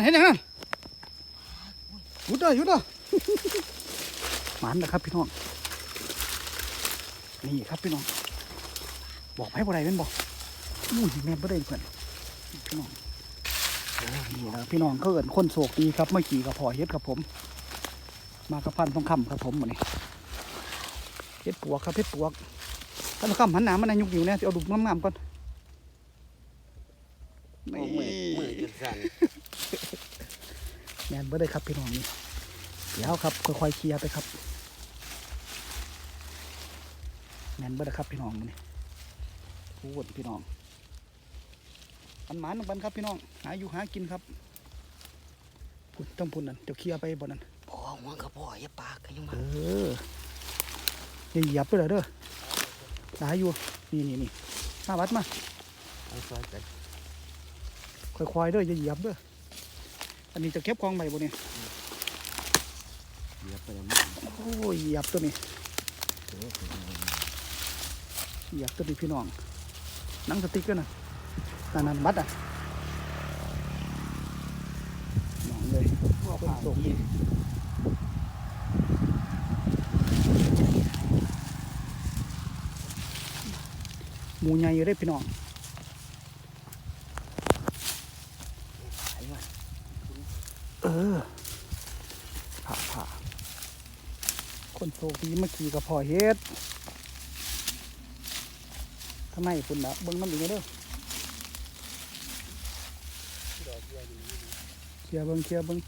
นเห็นยังนั่นหยุดเด้อหยุดเด้อหมันนะครับพี่น้องนี่ครับพี่น้อง บอกให้บ่ได้เป็นบอกอุ้ยแม่นบ่ได้เพื่อนพี่น้องโอ้ยนี่นะพี่น้องเขาเอินคนโศกดีครับเมื่อกี้กับพอเฮ็ดครับผม มากับพันทองคำครับผมวันนี้เฮ็ดปวกครับเฮ็ดปวกพันทองคำหันหน้ามาในยุกอยู่เนี่ยสิเอาดุมงามๆก่อนโอ้มือมือจะสั่นแมนเบอร์ได้ครับพี่น้องนี่เดี๋ยวครับค่อยๆเคลียร์ไปครับแมนเบอร์ได้ครับพี่น้องนี่พูดพี่น้องปันหมานลงปันครับพี่น้อง หาอยู่หากินครับพุ่นต้องพุ่นนั่นเดี๋ยวเคลียร์ไปบนนั้นพ่อหัวกับพ่ออย่าปากกันยังเอมาออย่าเหยียบไปเลยเด้อหาอยู่นี่นี่นี่มาวัดมาเอาซอยกันค่อยๆเด้ออย่าเหยียบเด้อ อันนี้จะเก็บของใหม่บ่เนี่ยเดี๋ยวไปแล้วโอ้ยเหยียบตัวนี้เหยียบตัวนี้พี่น้องนั่งสติ๊กเกอร์นะนั่นนั่นบัดอะน้องเลยคนส่งที่หมูใหญ่อยู่ได้พี่น้อง ขายมา เออผ่าผ่าคนโชคดีเมื่อกี้กับพ่อเฮ็ดทำไมคุณนะเบิ้งน้ำอีกเด้อเคลียร์เบิ้งเคลียร์เบิ้ง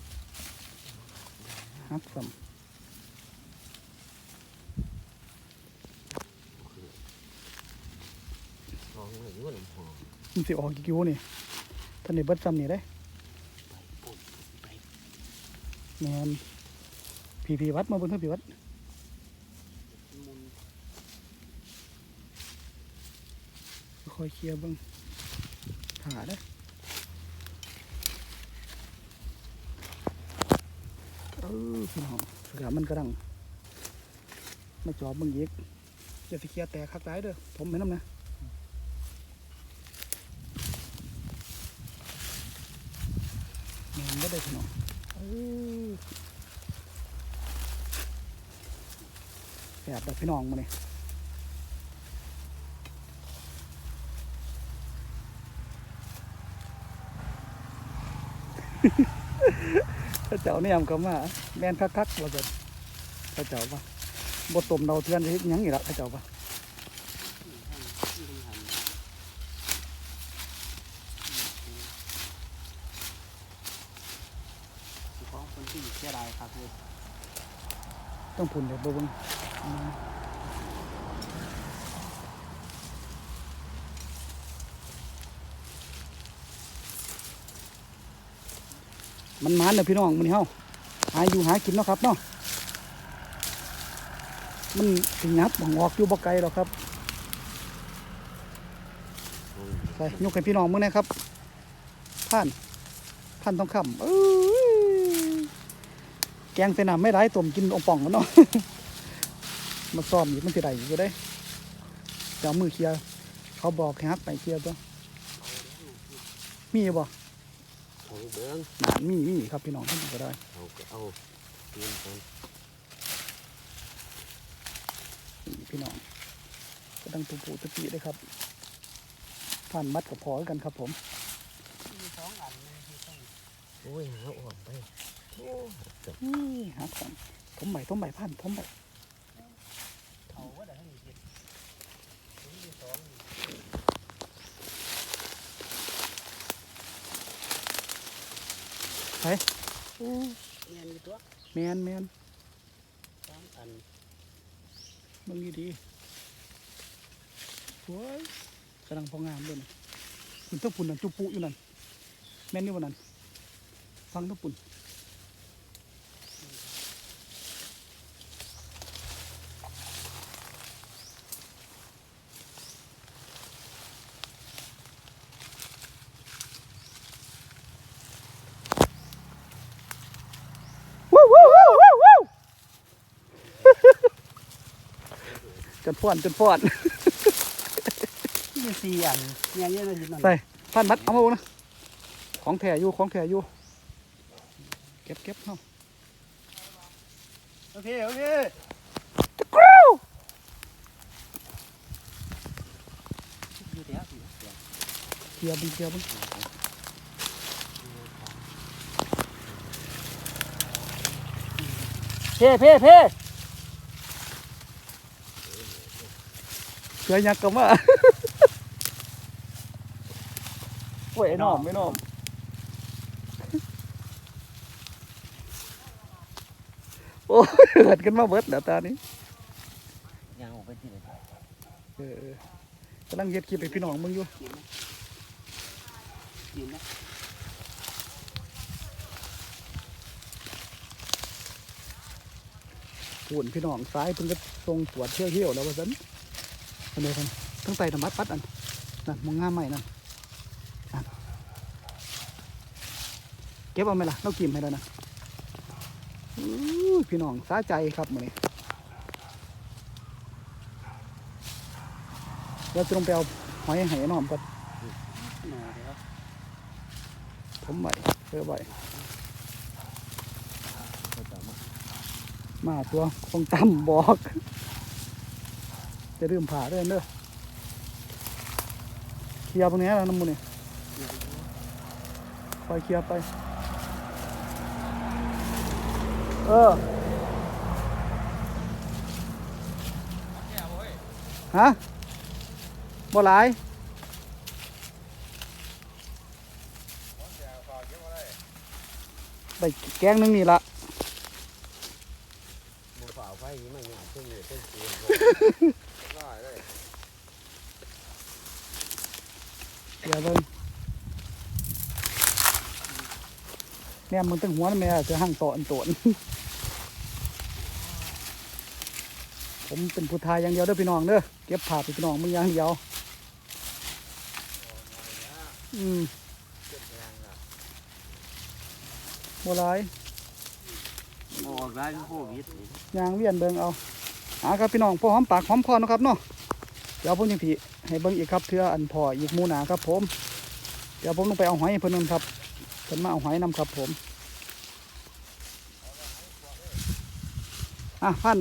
ฮักสัมทองเลยยุ่งพ่อมันสิออกกี่กิโลนี่ท่านในเบิดซ้ำนี่ได้ ไปปุ่นไป แมนพีพีวัดมาบนเพื่อพีวัดคอยเคลียร์บิ้งหาได้อเออพี่น้องสกามันกระดังไม่จอบเบิ้งยีกจะสิเคลียร์แตกคักไร้เด้อผมไม่น้ำนะแมนก็ได้พี่น้อง แบบแบบพี่น้องมาเนี่ยข้าเจ้าเนี่ยมันก็มาแม่นคักๆว่าจะข้าเจ้าปะบต้มเราเทือนจะเฮ็ดยังอีกละข้าเจ้าปะ ของคนที่เสียดายครับเลยต้องพุ่นเดี๋ยวเบิ่งมมันมันเด้อพี่น้องมันเฮาหาอยู่หากินเนาะครับเนาะมันถึงยับบังออกอยู่บ่ไกลหรอกครับใส่ยกให้พี่น้องมึงนะครับผ่านผ่านต้องคำเอ้ย แกงใส่น้ำไม่ได้ต้มกินองป่องกันเนาะมาซ้อมอีกมันสิได้อยู่ได้จะเอามือเคลียร์เขาบอกให้ฮักไปเคลียร์ตัวมีอยู่บ่เอาเบิ้งหนานมีมีครับพี่น้องท่านก็ได้เอาก็เอาเตรียมกันนี่พี่น้องก็ต้องปูปูตะปีด้วยครับผ่านมัดกับพอกันครับผมโอ้ยหาออกไป นี่ฮักสันทมใบทมใบผ่านทมใบเอาว่าได้ให้เห็ดไปเงียนตัวแมนแมนสามอันมึงดีดีสวยกำลังพองามด้วยนะคุณต้องปุ่นนั่นจุปุอยู่นั่นแม่นนี่วันนั้นฟังต้องปุ่น วู้วู้วู้วู้วู้ จนฟ้อนจนฟ้อนนี่สี่อันเงียนเยอะเลยนั่นใส่พันมัดเอามาดูนะของแถอยู่ของแถอยู่ก็บเก็บเนาะโอเคโอเคอยู่เดี๋ยวอยู่เดี๋ยวเคลียร์บึงเคลียร์บึงเพ่เพ่เพ่ เคลียร์ยักษ์ก็มาโอ้ยไอ้น้อมไอ้น้อมโอ้ยเหิดกันมาเบิดแล้วตานี้ยังออกไปที่ไหนเออกำลังเฮ็ดคลิปให้พี่น้องมึงอยู่กินนะหุ่นพี่น้องซ้ายเพิ่งก็ทรงตรวจเที่ยวเที่ยวๆแล้วว่าซั่น อันเดียวกันทั้งไตธรรมัดปัดอันนั่นมองงามใหม่นั่นเก็บเอาไหมล่ะเรากิมให้แล้วนะพี่น้องสาใจครับมื้อนี้เราจะลงไปเอาหอยให้น้องก่อนผมไหวเพื่อไหวมามาตัวคงต่ำบอก จะลืมผ่าด้วยเด้อเคลียร์ตรงนี้แล้วน้ำมูนี่คอยเคลียร์ไป เออฮะบ่หลายไปแกงนึงนี่ละบุฝ่าไฟนี่มันหยาบเพิ่งอยู่เพิ่งกินน้อยเลย เดี๋ยวเบิ่งเนี่ยมึงตั้งหัวนั่นแม่จะหั่งต่ออันโตนผมเป็นผู้ทายอย่างเดียวเด้อพี่น้องเด้อเก็บผ่าไปพี่น้องมึงอย่างเดียวอืมโบหลายออกได้โควิดนี่ยางเวียนเบิ่งเอาหาครับพี่น้องพอหอมปากหอมคอเนาะครับเนาะ เดี๋ยวผมยังพี่ให้เบิ่งอีกครับเทื่ออันพออีกหมูหนาครับผม เดี๋ยวผมลงไปเอาหอยให้เพิ่นนึงครับเพิ่นมาเอาหอยนำครับผมอะพัน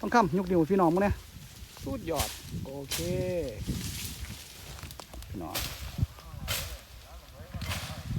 ต้องคำยกนิ้วพี่น้องมึงเนี่ยสุดยอด โอเค พี่น้อง